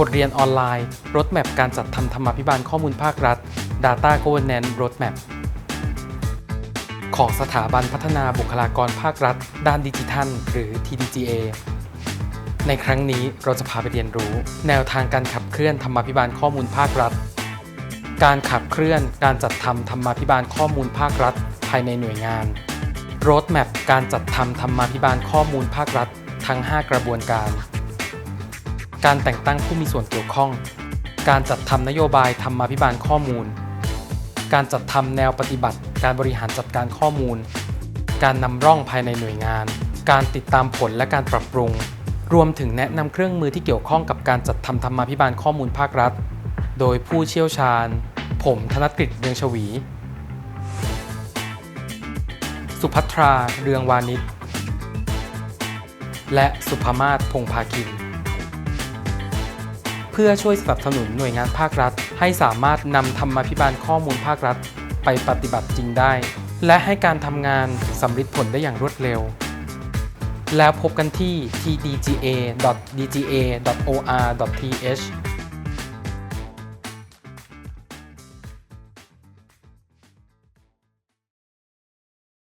บทเรียนออนไลน์ Roadmap การจัดทำธรรมาภิบาลข้อมูลภาครัฐ Data Governance Roadmap ของสถาบันพัฒนาบุคลากรภาครัฐ ด้านดิจิทัล หรือ TDGA ในครั้งนี้เราจะพาไปเรียนรู้ แนวทางการขับเคลื่อนธรรมาภิบาลข้อมูลภาครัฐ การขับเคลื่อนการจัดทำธรรมาภิบาลข้อมูลภาครัฐ ภายในหน่วยงาน Roadmap การจัดทำธรรมาภิบาลข้อมูลภาครัฐ ทั้ง 5 กระบวนการ การแต่งตั้งผู้มีส่วนเกี่ยวข้อง การจัดทำนโยบายธรรมาภิบาลข้อมูล การจัดทำแนวปฏิบัติ การบริหารจัดการข้อมูล การนำร่องภายในหน่วยงาน การติดตามผลและการปรับปรุง รวมถึงแนะนำเครื่องมือที่เกี่ยวข้องกับการจัดทำธรรมาภิบาลข้อมูลภาครัฐ โดยผู้เชี่ยวชาญ ผมธนกฤษเรืองชวี สุภัทรา เรืองวานิชและสุภมาศพงษ์ภาคิน พื่อช่วยสนับสนุนหน่วยงานภาครัฐ ให้สามารถนำธรรมาภิบาลข้อมูลภาครัฐ ไปปฏิบัติจริงได้ และให้การทำงานสำเร็จผลได้อย่างรวดเร็ว แล้วพบกันที่ tdga.dga.or.th